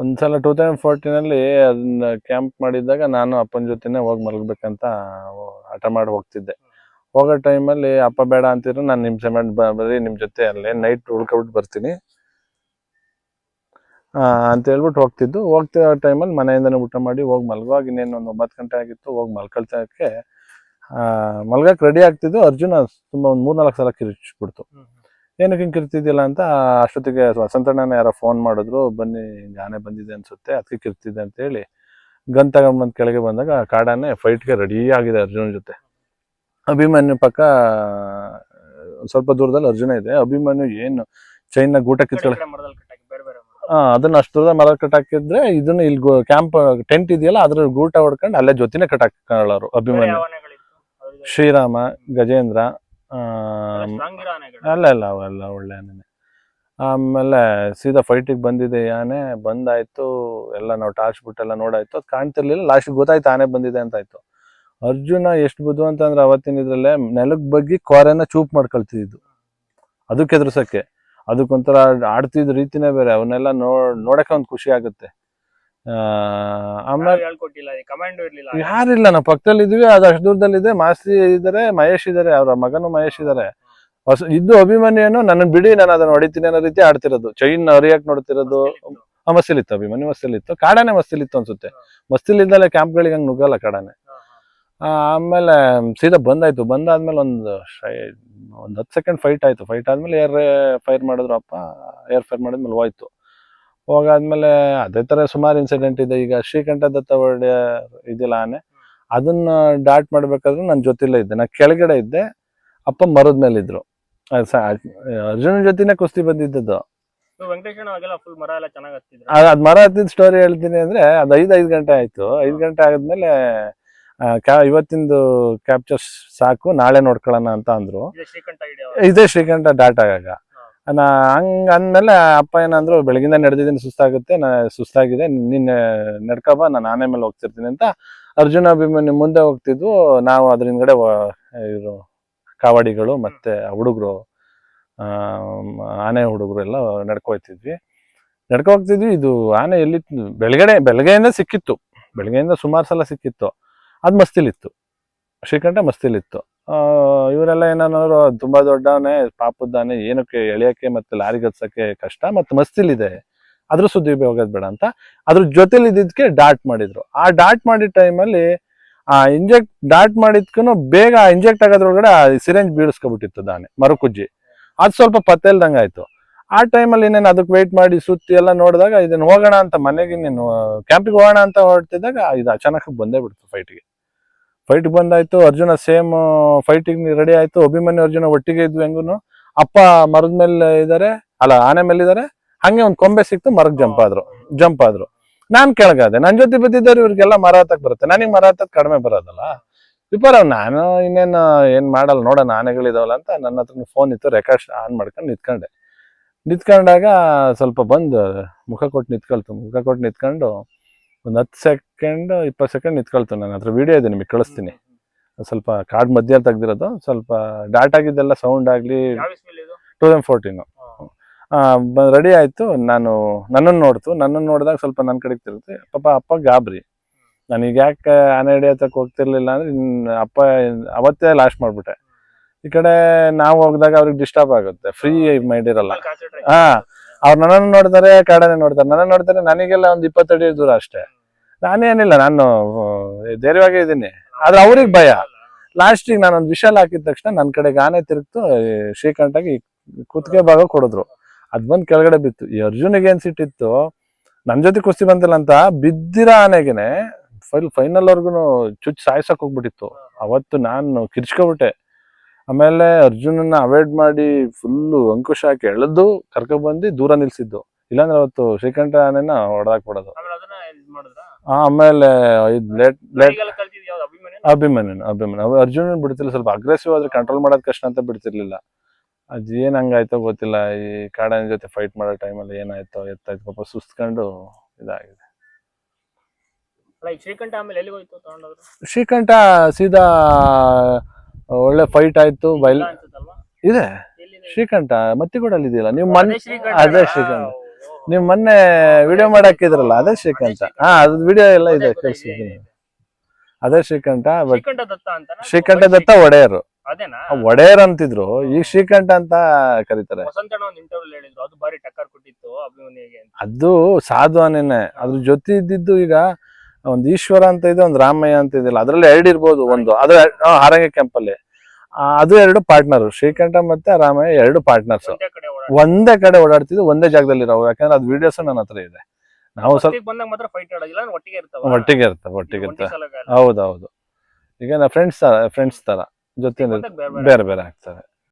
ಒಂದ್ಸಲ two thousand ಫೋರ್ಟೀನಲ್ಲಿ ಅದನ್ನ camp ಮಾಡಿದ್ದಾಗ ನಾನು ಅಪ್ಪನ ಜೊತೆನೇ ಹೋಗಿ ಮಲಗಬೇಕಂತ ಹಠ ಮಾಡಿ ಹೋಗ್ತಿದ್ದೆ. ಹೋಗೋ ಟೈಮಲ್ಲಿ ಅಪ್ಪ ಬೇಡ ಅಂತಿದ್ರು, ನಾನು ನಿಮ್ಮ ಸೆಮೆಂಟ್ ಬರೀ ನಿಮ್ಮ ಜೊತೆ ಅಲ್ಲೇ ನೈಟ್ ಉಳ್ಕೊಬಿಟ್ಟು ಬರ್ತೀನಿ. ಅಂತ ಹೇಳ್ಬಿಟ್ಟು ಹೋಗ್ತಿದ್ದು. ಹೋಗ್ತಿರೋ ಟೈಮಲ್ಲಿ ಮನೆಯಿಂದನೇ ಊಟ ಮಾಡಿ ಹೋಗಿ ಮಲಗುವಾಗ ಇನ್ನೇನು ಒಂದು ಒಂಬತ್ತು ಗಂಟೆ ಆಗಿತ್ತು, ಹೋಗಿ ಮಲ್ಕೊಳ್ತಕ್ಕೆ ಮಲ್ಗಕ್ಕೆ ರೆಡಿ ಆಗ್ತಿದ್ದು. ಅರ್ಜುನ ತುಂಬ ಒಂದು ಮೂರ್ನಾಲ್ಕು ಸಲ ಕಿರಿಚ್ಬಿಡ್ತು. ಏನಕ್ಕೆ ಹಿಂಗೆ ಕಿರ್ತಿದ್ದಿಲ್ಲ ಅಂತ ಅಷ್ಟೊತ್ತಿಗೆ ವಸಂತಣ್ಣನ ಯಾರೋ ಫೋನ್ ಮಾಡಿದ್ರು ಬನ್ನಿ ಹಿಂಗೆ ಆನೆ ಬಂದಿದೆ ಅನ್ಸುತ್ತೆ ಅದಕ್ಕೆ ಕಿರ್ತಿದೆ ಅಂತ ಹೇಳಿ ಗನ್ ತಗೊಂಬಂದು ಕೆಳಗೆ ಬಂದಾಗ ಕಾಡಾನೆ ಫೈಟ್ಗೆ ರೆಡಿ ಆಗಿದೆ ಅರ್ಜುನ ಜೊತೆ. ಅಭಿಮನ್ಯು ಪಕ್ಕ ಸ್ವಲ್ಪ ದೂರದಲ್ಲಿ ಅರ್ಜುನ ಇದೆ. ಅಭಿಮನ್ಯು ಏನು ಚೈನ್ನ ಗೂಟ ಕಿತ್ಕೊಳ್ಳಿ ಹಾ ಅದನ್ನ ಅಷ್ಟು ದೂರ ಮರ ಕಟ್ಟಾಕಿದ್ರೆ ಇದನ್ನ ಇಲ್ಲಿ ಕ್ಯಾಂಪ್ ಟೆಂಟ್ ಇದೆಯಲ್ಲ ಅದ್ರ ಗೂಟ ಹೊಡ್ಕೊಂಡು ಅಲ್ಲೇ ಜೊತೆನೆ ಕಟ್ ಹಾಕೊಳ್ಳೋರು ಅಭಿಮನ್ಯು. ಶ್ರೀರಾಮ ಗಜೇಂದ್ರ ಅಲ್ಲ ಅಲ್ಲ ಅವೆಲ್ಲ ಒಳ್ಳೆ ಆನೆನೆ. ಆಮೇಲೆ ಸೀದಾ ಫೈಟಿಗೆ ಬಂದಿದೆ ಆನೆ ಬಂದಾಯ್ತು ಎಲ್ಲ ನಾವು ಟಾರ್ಚ್ ಬಿಟ್ಟೆಲ್ಲ ನೋಡಾಯ್ತು ಅದು ಕಾಣ್ತಿರ್ಲಿಲ್ಲ. ಲಾಸ್ಟ್ ಗೊತ್ತಾಯ್ತು ಆನೆ ಬಂದಿದೆ ಅಂತ ಆಯ್ತು ಅರ್ಜುನ ಎಷ್ಟು ಬುದ್ಧು ಅಂತಂದ್ರೆ ಅವತ್ತಿನ ಇದ್ರಲ್ಲೇ ನೆಲಕ್ಕೆ ಬಗ್ಗಿ ಕೋರೆನ ಚೂಪ್ ಮಾಡ್ಕೊಳ್ತಿದ್ದು ಅದಕ್ಕೆ ಎದುರ್ಸಕ್ಕೆ. ಅದಕ್ಕೊಂಥರ ಆಡ್ತಿದ್ದ ರೀತಿನೇ ಬೇರೆ. ಅವನ್ನೆಲ್ಲ ನೋಡ್ ನೋಡೋಕೆ ಒಂದು ಖುಷಿ ಆಗುತ್ತೆ. ಆಮೇಲೆ ಹೇಳ್ಕೊಟ್ಟಿಲ್ಲ ಕಮಾಂಡೋ ಇರ್ಲಿಲ್ಲ ಯಾರಿಲ್ಲ ನಾವು ಪಕ್ಕದಲ್ಲಿ ಇದ್ವಿ ಅದು ಅಷ್ಟು ದೂರದಲ್ಲಿದೆ. ಮಾಸ್ತಿ ಇದಾರೆ ಮಹೇಶ್ ಇದಾರೆ ಅವರ ಮಗನು ಮಹೇಶ್ ಇದಾರೆ. ಹೊಸ ಇದ್ದು ಅಭಿಮಾನಿಯನ್ನು ಏನು ನನ್ನ ಬಿಡಿ ನಾನು ಅದನ್ನ ಹೊಡಿತೀನಿ ಅನ್ನೋ ರೀತಿ ಆಡ್ತಿರೋದು. ಚೈನ್ ಹರಿಯಕ್ ನೋಡ್ತಿರೋದು. ಮಸ್ತಿಲಿತ್ತು. ಅಭಿಮನ್ಯು ಮಸ್ತಿಲಿತ್ತು. ಕಾಡಾನೆ ಮಸ್ತಿಲಿತ್ತು ಅನ್ಸುತ್ತೆ. ಮಸ್ತಿಲಿದ್ದಲ್ಲೇ ಕ್ಯಾಂಪ್ಗಳಿಗೆ ಹಂಗೆ ನುಗ್ಗಲ್ಲ ಕಾಡಾನೆ. ಆಮೇಲೆ ಸೀದಾ ಬಂದಾಯ್ತು. ಬಂದಾದ್ಮೇಲೆ ಒಂದು ಒಂದು ಹತ್ತು ಸೆಕೆಂಡ್ ಫೈಟ್ ಆಯ್ತು. ಫೈಟ್ ಆದ್ಮೇಲೆ ಏರ್ ಫೈರ್ ಮಾಡಿದ್ರು ಅಪ್ಪ. ಏರ್ ಫೈರ್ ಮಾಡಿದ್ಮೇಲೆ ಹೋಯ್ತು. ಹೋಗಾದ್ಮೇಲೆ ಅದೇ ತರ ಸುಮಾರು ಇನ್ಸಿಡೆಂಟ್ ಇದೆ. ಈಗ ಶ್ರೀಕಂಠ ದತ್ತ ಒಡೆಯ ಇದಿಲ್ಲ ಆನೆ ಅದನ್ನ ಡಾಟ್ ಮಾಡ್ಬೇಕಾದ್ರೆ ನನ್ನ ಜೊತೆಲೇ ಇದ್ದೆ. ನಾ ಕೆಳಗಡೆ ಇದ್ದೆ ಅಪ್ಪ ಮರದ ಮೇಲೆ ಇದ್ರು ಅರ್ಜುನ ಜೊತೆನೆ ಕುಸ್ತಿ ಬಂದಿದ್ದದ್ದು. ಅದ್ ಮರ ಹತ್ತಿದ ಸ್ಟೋರಿ ಹೇಳ್ತೀನಿ ಅಂದ್ರೆ ಅದ್ ಐದ್ ಐದ್ ಗಂಟೆ ಆಯ್ತು. ಐದ್ ಗಂಟೆ ಆದ್ಮೇಲೆ ಇವತ್ತಿಂದು ಕ್ಯಾಪ್ಚರ್ ಸಾಕು ನಾಳೆ ನೋಡ್ಕೊಳ್ಳೋಣ ಅಂತ ಅಂದ್ರು. ಇದೆ ಶ್ರೀಕಂಠ ಹಿಡಿಯೋ ಇದೇ ಶ್ರೀಕಂಠ ಡಾಟ್ ಆಗಾಗ. ನಾ ಹಂಗ ಅಂದ್ಮೇಲೆ ಅಪ್ಪ ಏನಂದ್ರು, ಬೆಳಗಿಂದ ನಡೆದಿದ್ದೀನಿ, ಸುಸ್ತಾಗುತ್ತೆ, ನಾ ಸುಸ್ತಾಗಿದೆ, ನಿನ್ನ ನಡ್ಕಬ ನಾನು ಆನೆ ಮೇಲೆ ಹೋಗ್ತಿರ್ತೀನಿ ಅಂತ ಅರ್ಜುನ ಅಭಿಮನ್ಯು ಮುಂದೆ ಹೋಗ್ತಿದ್ವು. ನಾವು ಅದ್ರ ಹಿಂದ್ಗಡೆ ವ- ಕಾವಾಡಿಗಳು ಮತ್ತೆ ಹುಡುಗರು ಆನೆ ಹುಡುಗರು ಎಲ್ಲ ನಡ್ಕೊ ಹೋಗ್ತಿದ್ವಿ. ನಡ್ಕೊ ಹೋಗ್ತಿದ್ವಿ, ಇದು ಆನೆ ಎಲ್ಲಿ ಬೆಳಗಡೆ, ಬೆಳಗ್ಗೆಯಿಂದ ಸಿಕ್ಕಿತ್ತು. ಬೆಳಗ್ಗೆಯಿಂದ ಸುಮಾರು ಸಲ ಸಿಕ್ಕಿತ್ತು. ಅದು ಮಸ್ತಿಲಿತ್ತು. ಶ್ರೀಕಂಠ ಮಸ್ತಿಲಿತ್ತು. ಇವರೆಲ್ಲ ಏನನ್ನೋರು ತುಂಬಾ ದೊಡ್ಡವನೇ ಪಾಪದ್ದಾನೆ ಏನಕ್ಕೆ ಎಳೆಯಕ್ಕೆ ಮತ್ತೆ ಲಾರಿ ಕಷ್ಟ ಮತ್ತೆ ಮಸ್ತಿಲಿದೆ. ಅದ್ರ ಸುದ್ದಿ ಹೋಗೋದ್ ಬೇಡ ಅಂತ ಅದ್ರ ಜೊತೆಲಿ ಇದ್ದಿದ್ಕೆ ಡಾಟ್ ಮಾಡಿದ್ರು. ಆ ಡಾಟ್ ಮಾಡಿದ ಟೈಮಲ್ಲಿ, ಆ ಇಂಜೆಕ್ಟ್ ಡಾಟ್ ಮಾಡಿದ್ಕೂ ಬೇಗ ಇಂಜೆಕ್ಟ್ ಆಗೋದ್ರೊಳಗಡೆ ಸಿರೆಂಜ್ ಬೀಳಿಸ್ಕೊಬಿಟ್ಟಿತ್ತು ದಾನೆ, ಮರುಕುಜ್ಜಿ. ಅದು ಸ್ವಲ್ಪ ಪತ್ತೆ ಆಯ್ತು ಆ ಟೈಮಲ್ಲಿ ಇನ್ನೇನು ಅದಕ್ಕೆ ವೆಯ್ಟ್ ಮಾಡಿ ಸುತ್ತಿ ಎಲ್ಲ ನೋಡಿದಾಗ ಇದನ್ನ ಹೋಗೋಣ ಅಂತ ಮನೆಗೆ ಇನ್ನೇನು ಕ್ಯಾಂಪಿಗೆ ಹೋಗೋಣ ಅಂತ ಹೊರಟಿದ್ದಾಗ, ಇದು ಅಚಾನಕ್ ಬಂದೇ ಬಿಡ್ತು ಫೈಟ್ಗೆ ಫೈಟ್ ಬಂದಾಯ್ತು ಅರ್ಜುನ ಸೇಮ್ ಫೈಟಿಗೆ ರೆಡಿ ಆಯ್ತು. ಅಭಿಮನ್ಯು ಅರ್ಜುನ ಒಟ್ಟಿಗೆ ಇದ್ವಿ ಹೆಂಗುನು. ಅಪ್ಪ ಮರದ ಮೇಲೆ ಇದಾರೆ ಅಲ್ಲ ಆನೆ ಮೇಲೆ ಇದಾರೆ. ಹಂಗೆ ಒಂದ್ ಕೊಂಬೆ ಸಿಕ್ತು ಮರಕ್ ಜಂಪ್ ಆದ್ರು ಜಂಪ್ ಆದ್ರು. ನಾನ್ ಕೆಳಗಾದೆ. ನನ್ ಜೊತೆ ಬಿದ್ದಿದ್ದವ್ರು ಇವ್ರಿಗೆಲ್ಲ ಮರ ಹತ್ತಕ್ ಬರುತ್ತೆ. ನನಗೆ ಮರ ಹತ್ತಕ್ ಕಡಿಮೆ ಬರೋದಲ್ಲ. ವಿಪರ ನಾನು ಇನ್ನೇನು ಏನ್ ಮಾಡಲ್ಲ. ನೋಡೋಣ ಆನೆಗಳಿದಾವಲ್ಲ ಅಂತ ನನ್ನ ಹತ್ರ ಫೋನ್ ಇತ್ತು ರೆಕಾರ್ಡ್ ಆನ್ ಮಾಡ್ಕೊಂಡು ನಿಂತ್ಕೊಂಡೆ. ನಿಂತ್ಕೊಂಡಾಗ ಸ್ವಲ್ಪ ಬಂದು ಮುಖ ಕೊಟ್ಟು ನಿಂತ್ಕೊಳ್ತು. ಮುಖ ಕೊಟ್ಟು ನಿಂತ್ಕೊಂಡು ಒಂದ್ ಹತ್ತು ಸೆಕೆಂಡ್ ಇಪ್ಪತ್ತು ಸೆಕೆಂಡ್ ನಿಂತ್ಕೊಳ್ತು ನನ್ನ ಹತ್ರ ವಿಡಿಯೋ ಇದೆ ನಿಮಗೆ ಕಳಿಸ್ತೀನಿ. ಸ್ವಲ್ಪ ಕಾರ್ಡ್ ಮಧ್ಯ ತೆಗ್ದಿರೋದು ಸ್ವಲ್ಪ ಡಾಟ್ ಆಗಿದ್ದೆಲ್ಲ ಸೌಂಡ್ ಆಗಲಿ ಟೂ ತೌಸಂಡ್ ಫೋರ್ಟೀನು ರೆಡಿ ಆಯಿತು ನಾನು ನನ್ನನ್ನು ನೋಡ್ತು ನನ್ನನ್ನು ನೋಡಿದಾಗ ಸ್ವಲ್ಪ ನನ್ನ ಕಡೆಗೆ ತಿರುಗುತ್ತೆ ಪಾಪ ಅಪ್ಪ ಗಾಬರಿ. ಈಗ ಯಾಕೆ ಆನೆ ಹತ್ತಕ್ಕೆ ಹೋಗ್ತಿರ್ಲಿಲ್ಲ ಅಂದ್ರೆ ಅಪ್ಪ ಅವತ್ತೇ ಲಾಸ್ಟ್ ಮಾಡ್ಬಿಟ್ಟೆ. ಈ ಕಡೆ ನಾವು ಹೋಗಿದಾಗ ಅವ್ರಿಗೆ ಡಿಸ್ಟರ್ಬ್ ಆಗುತ್ತೆ. ಫ್ರೀ ಮೈಂಡ್ ಇರಲ್ಲ. ಹಾ ಅವ್ರು ನನ್ನನ್ನು ನೋಡ್ತಾರೆ ಕಾಡನೆ ನೋಡ್ತಾರೆ ನನ್ನ ನೋಡ್ತಾರೆ ನನಗೆಲ್ಲ ಒಂದು ಇಪ್ಪತ್ತಡಿ ದೂರ ಅಷ್ಟೇ. ನಾನೇನಿಲ್ಲ ನಾನು ಧೈರ್ಯವಾಗಿ ಇದ್ದೀನಿ. ಆದ್ರೆ ಅವ್ರಿಗೆ ಭಯ. ಲಾಸ್ಟಿಗೆ ನಾನೊಂದು ವಿಶಾಲ್ ಹಾಕಿದ ತಕ್ಷಣ ನನ್ನ ಕಡೆ ಗಾನೆ ತಿರುಗ್ತು ಶ್ರೀಕಂಠಾಗಿ ಕುತ್ತಿಗೆ ಭಾಗ ಕೊಡಿದ್ರು. ಅದ್ ಬಂದ್ ಕೆಳಗಡೆ ಬಿತ್ತು. ಈ ಅರ್ಜುನಿಗೆ ಏನ್ ಸಿಟ್ಟಿತ್ತು ನನ್ ಜೊತೆ ಕುಸ್ತಿ ಬಂದಿಲ್ಲ ಅಂತ ಬಿದ್ದಿರೋ ಆನೆಗೆನೆ ಫೈಲ್ ಫೈನಲ್ ವರ್ಗು ಚುಚ್ ಸಾಯ್ಸಕ್ ಹೋಗ್ಬಿಟ್ಟಿತ್ತು. ಅವತ್ತು ನಾನು ಕಿರ್ಚ್ಕೊಬಿಟ್ಟೆ. ಆಮೇಲೆ ಅರ್ಜುನನ್ನ ಅವಾಯ್ಡ್ ಮಾಡಿ ಫುಲ್ಲು ಅಂಕುಶ ಹಾಕಿ ಎಳೆದು ಕರ್ಕೊಂಡ್ ಬಂದು ದೂರ ನಿಲ್ಸಿದ್ದು. ಇಲ್ಲಾಂದ್ರೆ ಅವತ್ತು ಶ್ರೀಕಂಠ ಆನೆನ ಹೊಡೆದಾಕ್ ಬಿಡೋದು. ಆಮೇಲೆ ಲೇಟ್ ಲೇಟ್ ಈಗೆಲ್ಲ ಕಲ್ತಿದ್ ಯಾವ್ದು? ಅಭಿಮನ್ಯು ಅಭಿಮನ್ಯು ಅಭಿಮನ್ಯು ಅವ ಅರ್ಜುನ ಬಿಡ್ತಿಲ್ಲ ಸ್ವಲ್ಪ ಅಗ್ರೆಸಿವ್ ಆದ್ರೆ ಕಂಟ್ರೋಲ್ ಮಾಡೋದ್ ಕಷ್ಟ ಅಂತ ಬಿಡ್ತಿರ್ಲಿಲ್ಲ. ಅದ್ ಏನ್ ಹಂಗಾಯ್ತೋ ಗೊತ್ತಿಲ್ಲ. ಈ ಕಾಡನ ಜೊತೆ ಫೈಟ್ ಮಾಡೋ ಟೈಮಲ್ಲಿ ಏನಾಯ್ತೋ ಎತ್ತಾಯ್ತು ಪಾಪ ಸುಸ್ತ್ಕೊಂಡು ಇದಾಗಿದೆ. ಶ್ರೀಕಂಠ ಸೀದಾ ಒಳ್ಳೆ ಫೈಟ್ ಆಯ್ತು ಬೈಲ್ ಇದೆ. ಶ್ರೀಕಂಠ ಮತ್ತಿಗೂಡಲ್ಲಿ ಇದೆಯಲ್ಲ? ನೀವು ಮೊನ್ನೆ ಮನ್ ಅದೇ ಶ್ರೀಕಂಠ. ನೀವ್ ಮೊನ್ನೆ ವಿಡಿಯೋ ಮಾಡಾಕಿದ್ರಲ್ಲ ಅದೇ ಶ್ರೀಕಂಠ. ಹಾ ಅದ್ ವಿಡಿಯೋ ಎಲ್ಲ ಇದೆ ಕಳ್ಸಿದ್ದೀನಿ. ಅದೇ ಶ್ರೀಕಂಠ ಬಟ್ ಶ್ರೀಕಂಠ ದತ್ತ ಒಡೆಯರು. ಅದೇನಾ? ಒಡೆಯರ್ ಅಂತಿದ್ರು. ಈಗ ಶ್ರೀಕಂಠ ಅಂತ ಕರೀತಾರೆ. ಅದು ಸಾಧು ಅನೇನೆ ಅದ್ರ ಜೊತೆ ಇದ್ದಿದ್ದು ಈಗ ಒಂದ್ ಈಶ್ವರ ಅಂತ ಇದೆ ಒಂದು ರಾಮಯ್ಯ ಅಂತ ಇದೆಯಲ್ಲ ಅದ್ರಲ್ಲಿ ಎರಡು ಇರ್ಬೋದು ಒಂದು. ಅದ್ರ ಹಾರಂಗ ಕೆಂಪಲ್ಲಿ. ಅದು ಎರಡು ಪಾರ್ಟ್ನರ್ ಶ್ರೀಕಂಠ ಮತ್ತೆ ರಾಮಯ್ಯ ಎರಡು ಪಾರ್ಟ್ನರ್ಸ್ ಒಂದೇ ಕಡೆ ಓಡಾಡ್ತಿದ್ವಿ ಒಂದೇ ಜಾಗದಲ್ಲಿ ಇರೋ ಯಾಕಂದ್ರೆ ಅದು ವಿಡಿಯೋಸ್ ನನ್ನ ಹತ್ರ ಇದೆ. ನಾವು ಸ್ವಲ್ಪ ಒಟ್ಟಿಗೆ ಇರ್ತಾವ. ಒಟ್ಟಿಗೆ ಇರ್ತವೆ ಹೌದೌದು. ಈಗ ನಾ ಫ್ರೆಂಡ್ಸ್ ತರ ಫ್ರೆಂಡ್ಸ್ ತರ ಜೊತೆ ಬೇರೆ ಬೇರೆ ಆಗ್ತವೆ.